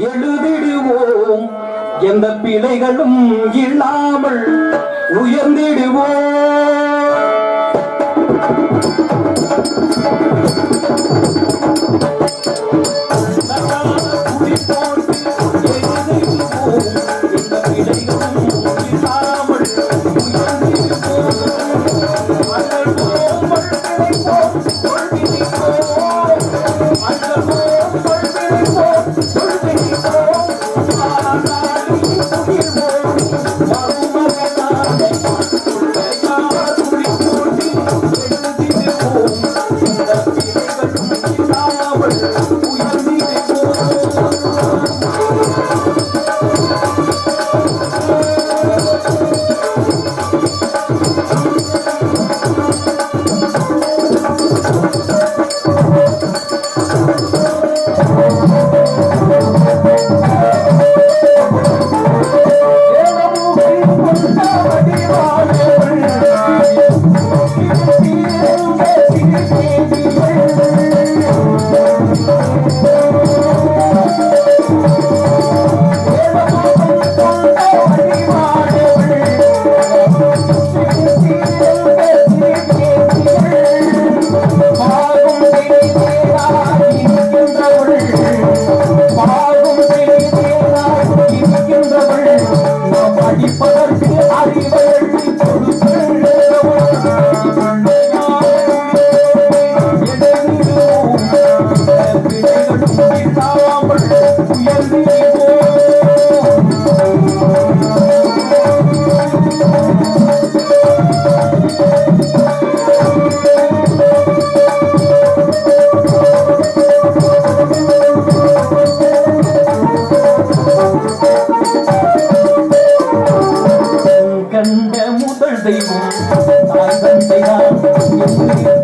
எழுதிடுவோம். எந்த பிழைகளும் இல்லாமல் உயர்ந்திடுவோம். குறிப்போடு எழுதிடுவோம் பிழைகளும் செய்வோம் தாய் தந்தையார் எப்படி